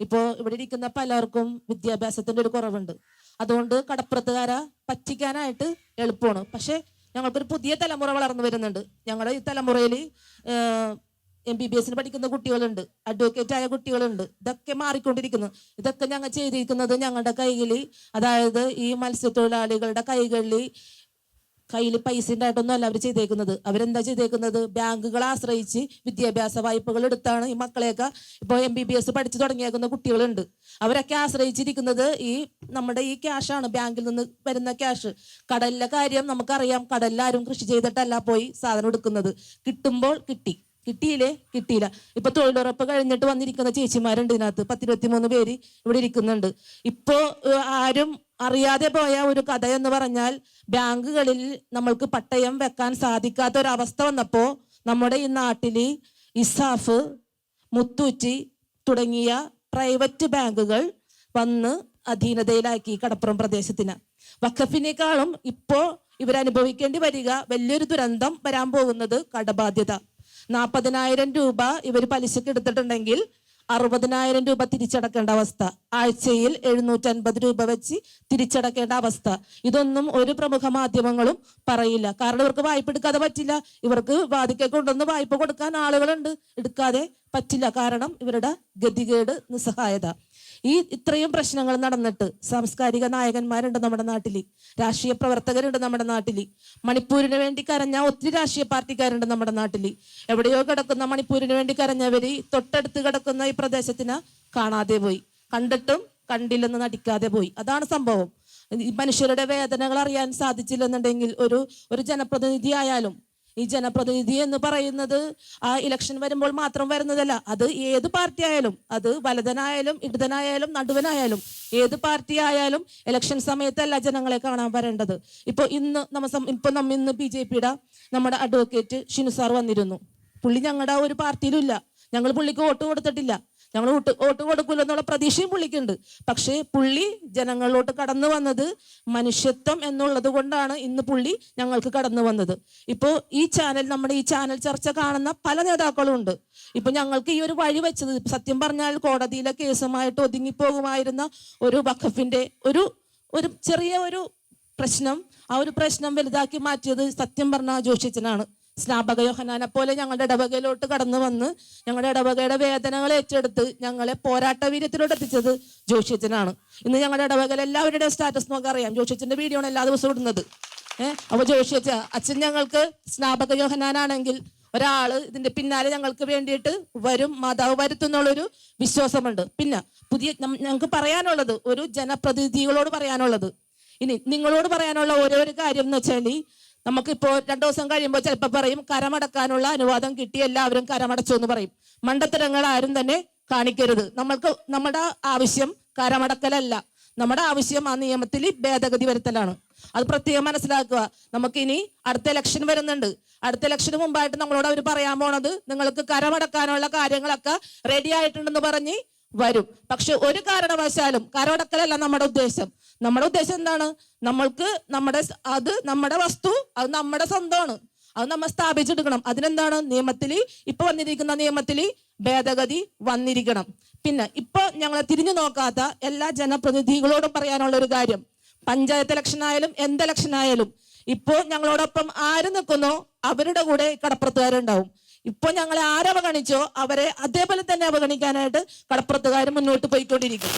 ഇപ്പോൾ ഇവിടെ ഇരിക്കുന്ന പലർക്കും വിദ്യാഭ്യാസത്തിന്റെ ഒരു കുറവുണ്ട്. അതുകൊണ്ട് കടപ്പുറത്തുകാരെ പറ്റിക്കാനായിട്ട് എളുപ്പമാണ്. പക്ഷെ ഞങ്ങൾക്കൊരു പുതിയ തലമുറ വളർന്നു വരുന്നുണ്ട്. ഞങ്ങളുടെ ഈ തലമുറയിൽ എം ബി ബി എസിന് പഠിക്കുന്ന കുട്ടികളുണ്ട്. അഡ്വക്കേറ്റ് ആയ കുട്ടികളുണ്ട്. ഇതൊക്കെ മാറിക്കൊണ്ടിരിക്കുന്നു. ഇതൊക്കെ ഞങ്ങൾ ചെയ്തിരിക്കുന്നത് ഞങ്ങളുടെ കൈകളിൽ അതായത് ഈ മത്സ്യത്തൊഴിലാളികളുടെ കൈകളിൽ കയ്യിൽ പൈസ ഉണ്ടായിട്ടൊന്നും അല്ല അവർ ചെയ്തേക്കുന്നത്. അവരെന്താ ചെയ്തേക്കുന്നത്? ബാങ്കുകളെ ആശ്രയിച്ച് വിദ്യാഭ്യാസ വായ്പകൾ എടുത്താണ് ഈ മക്കളെയൊക്കെ ഇപ്പോൾ എം ബി ബി എസ് പഠിച്ചു തുടങ്ങിയേക്കുന്ന കുട്ടികളുണ്ട്. അവരൊക്കെ ആശ്രയിച്ചിരിക്കുന്നത് ഈ നമ്മുടെ ഈ ക്യാഷാണ് ബാങ്കിൽ നിന്ന് വരുന്ന ക്യാഷ് കടലിലെ കാര്യം നമുക്കറിയാം. കടലിൽ ആരും കൃഷി ചെയ്തിട്ടല്ല പോയി സാധനം എടുക്കുന്നത്. കിട്ടുമ്പോൾ കിട്ടി. കിട്ടിയില്ലേ? കിട്ടിയില്ല. ഇപ്പൊ തൊഴിലുറപ്പ് കഴിഞ്ഞിട്ട് വന്നിരിക്കുന്ന ചേച്ചിമാരുണ്ട് ഇതിനകത്ത്. പത്തിരുപത്തിമൂന്ന് പേര് ഇവിടെ ഇരിക്കുന്നുണ്ട്. ഇപ്പോ ആരും അറിയാതെ പോയ ഒരു കഥ എന്ന് പറഞ്ഞാൽ ബാങ്കുകളിൽ നമ്മൾക്ക് പട്ടയം വെക്കാൻ സാധിക്കാത്ത ഒരു അവസ്ഥ വന്നപ്പോ നമ്മുടെ ഈ നാട്ടിൽ ഇസാഫ് മുത്തൂറ്റി തുടങ്ങിയ പ്രൈവറ്റ് ബാങ്കുകൾ വന്ന് അധീനതയിലാക്കി കടപ്പുറം പ്രദേശത്തിന്. വഖഫിനേക്കാളും ഇപ്പോ ഇവരനുഭവിക്കേണ്ടി വരിക വലിയൊരു ദുരന്തം വരാൻ പോകുന്നത് കടബാധ്യത. നാൽപ്പതിനായിരം രൂപ ഇവർ പലിശക്ക് എടുത്തിട്ടുണ്ടെങ്കിൽ അറുപതിനായിരം രൂപ തിരിച്ചടക്കേണ്ട അവസ്ഥ. ആഴ്ചയിൽ എഴുന്നൂറ്റൻപത് രൂപ വെച്ച് തിരിച്ചടക്കേണ്ട അവസ്ഥ. ഇതൊന്നും ഒരു പ്രമുഖ മാധ്യമങ്ങളും പറയില്ല. കാരണം ഇവർക്ക് വായ്പ എടുക്കാതെ പറ്റില്ല. ഇവർക്ക് ബാധിക്കെ കൊണ്ടുവന്ന് വായ്പ കൊടുക്കാൻ ആളുകളുണ്ട്. എടുക്കാതെ പറ്റില്ല. കാരണം ഇവരുടെ ഗതികേട് നിസ്സഹായത. ഈ ഇത്രയും പ്രശ്നങ്ങൾ നടന്നിട്ട് സാംസ്കാരിക നായകന്മാരുണ്ട് നമ്മുടെ നാട്ടിൽ രാഷ്ട്രീയ പ്രവർത്തകരുണ്ട് നമ്മുടെ നാട്ടിൽ മണിപ്പൂരിന് വേണ്ടി കരഞ്ഞ ഒത്തിരി രാഷ്ട്രീയ പാർട്ടിക്കാരുണ്ട് നമ്മുടെ നാട്ടിൽ എവിടെയോ കിടക്കുന്ന മണിപ്പൂരിന് വേണ്ടി കരഞ്ഞവര് തൊട്ടടുത്ത് കിടക്കുന്ന ഈ പ്രദേശത്തിന് കാണാതെ പോയി. കണ്ടിട്ടും കണ്ടില്ലെന്ന് നടിക്കാതെ പോയി. അതാണ് സംഭവം. മനുഷ്യരുടെ വേദനകൾ അറിയാൻ സാധിച്ചില്ലെന്നുണ്ടെങ്കിൽ ഒരു ഒരു ജനപ്രതിനിധി ആയാലും ഈ ജനപ്രതിനിധി എന്ന് പറയുന്നത് ആ ഇലക്ഷൻ വരുമ്പോൾ മാത്രം വരുന്നതല്ല. അത് ഏത് പാർട്ടി ആയാലും അത് വലതനായാലും ഇടതനായാലും നടുവനായാലും ഏത് പാർട്ടി ആയാലും ഇലക്ഷൻ സമയത്തല്ല ജനങ്ങളെ കാണാൻ വരേണ്ടത്. ഇപ്പൊ ഇന്ന് നമ്മ ഇപ്പൊ നമ്മ ഇന്ന് ബി ജെ പിയുടെ നമ്മുടെ അഡ്വക്കേറ്റ് ഷിനു സാർ വന്നിരുന്നു. പുള്ളി ഞങ്ങളുടെ ഒരു പാർട്ടിയിലും ഇല്ല ഞങ്ങൾ പുള്ളിക്ക് വോട്ട് കൊടുത്തിട്ടില്ല. ഞങ്ങൾ വോട്ട് വോട്ട് കൊടുക്കില്ല എന്നുള്ള പ്രതീക്ഷയും പുള്ളിക്കുണ്ട്. പക്ഷേ പുള്ളി ജനങ്ങളിലോട്ട് കടന്നു വന്നത് മനുഷ്യത്വം എന്നുള്ളത് കൊണ്ടാണ് ഇന്ന് പുള്ളി ഞങ്ങൾക്ക് കടന്നു വന്നത്. ഇപ്പോൾ ഈ ചാനൽ നമ്മുടെ ഈ ചാനൽ ചർച്ച കാണുന്ന പല നേതാക്കളും ഉണ്ട്. ഇപ്പൊ ഞങ്ങൾക്ക് ഈ ഒരു വഴി വെച്ചത് സത്യം പറഞ്ഞാൽ കോടതിയിലെ കേസുമായിട്ട് ഒതുങ്ങിപ്പോകുമായിരുന്ന ഒരു വഖഫിന്റെ ഒരു ഒരു ചെറിയ ഒരു പ്രശ്നം ആ ഒരു പ്രശ്നം വലുതാക്കി മാറ്റിയത് സത്യം പറഞ്ഞ ജോഷിച്ചനാണ്. സ്നാപക യോഹനാനെ പോലെ ഞങ്ങളുടെ ഇടവകയിലോട്ട് കടന്നു വന്ന് ഞങ്ങളുടെ ഇടവകയുടെ വേദനകൾ ഏറ്റെടുത്ത് ഞങ്ങളെ പോരാട്ട വീര്യത്തിലോട്ട് എത്തിച്ചത് ജോഷിച്ചനാണ് ഇന്ന് ഞങ്ങളുടെ ഇടവകയിൽ എല്ലാവരുടെയും സ്റ്റാറ്റസ് നമുക്ക് അറിയാം. ജോഷിച്ചന്റെ വീഡിയോ ആണ് എല്ലാ ദിവസവും ഇടുന്നത്. ഏഹ് അപ്പൊ ജോഷിച്ച അച്ഛൻ ഞങ്ങൾക്ക് സ്നാപക യോഹനാനാണെങ്കിൽ ഒരാൾ ഇതിന്റെ പിന്നാലെ ഞങ്ങൾക്ക് വേണ്ടിയിട്ട് വരും മാതാവ് വരുത്തുന്നുള്ളൊരു വിശ്വാസമുണ്ട്. പിന്നെ പുതിയ ഞങ്ങൾക്ക് പറയാനുള്ളത് ഒരു ജനപ്രതിനിധികളോട് പറയാനുള്ളത്. ഇനി നിങ്ങളോട് പറയാനുള്ള ഓരോ കാര്യം എന്ന് വെച്ചാൽ നമുക്കിപ്പോ രണ്ടു ദിവസം കഴിയുമ്പോൾ ചിലപ്പോൾ പറയും കരമടക്കാനുള്ള അനുവാദം കിട്ടി എല്ലാവരും കരമടച്ചു എന്ന് പറയും. മണ്ടത്തരങ്ങൾ ആരും തന്നെ കാണിക്കരുത്. നമ്മൾക്ക് നമ്മുടെ ആവശ്യം കരമടക്കലല്ല. നമ്മുടെ ആവശ്യം ആ നിയമത്തിൽ ഭേദഗതി വരുത്തലാണ്. അത് പ്രത്യേകം മനസ്സിലാക്കുക. നമുക്കിനി അടുത്ത ഇലക്ഷൻ വരുന്നുണ്ട്. അടുത്ത ഇലക്ഷന് മുമ്പായിട്ട് നമ്മളോട് അവർ പറയാൻ പോണത് നിങ്ങൾക്ക് കരമടക്കാനുള്ള കാര്യങ്ങളൊക്കെ റെഡി ആയിട്ടുണ്ടെന്ന് പറഞ്ഞ് വരും. പക്ഷെ ഒരു കാരണവശാലും കരമടക്കലല്ല നമ്മുടെ ഉദ്ദേശം. നമ്മുടെ ഉദ്ദേശം എന്താണ്? നമ്മൾക്ക് നമ്മുടെ അത് നമ്മുടെ വസ്തു അത് നമ്മുടെ സ്വന്തമാണ്. അത് നമ്മൾ സ്ഥാപിച്ചെടുക്കണം. അതിനെന്താണ്? നിയമത്തിൽ ഇപ്പൊ വന്നിരിക്കുന്ന നിയമത്തിൽ ഭേദഗതി വന്നിരിക്കണം. പിന്നെ ഇപ്പൊ ഞങ്ങളെ തിരിഞ്ഞു നോക്കാത്ത എല്ലാ ജനപ്രതിനിധികളോടും പറയാനുള്ള ഒരു കാര്യം. പഞ്ചായത്ത് ഇലക്ഷൻ ആയാലും എന്ത് ഇലക്ഷൻ ആയാലും ഇപ്പോ ഞങ്ങളോടൊപ്പം ആര് നിൽക്കുന്നോ അവരുടെ കൂടെ കടപ്പുറത്തുകാരുണ്ടാവും. ഇപ്പൊ ഞങ്ങളെ ആരവഗണിച്ചോ അവരെ അതേപോലെ തന്നെ അവഗണിക്കാനായിട്ട് കടപ്പുറത്തുകാർ മുന്നോട്ട് പോയിക്കൊണ്ടിരിക്കും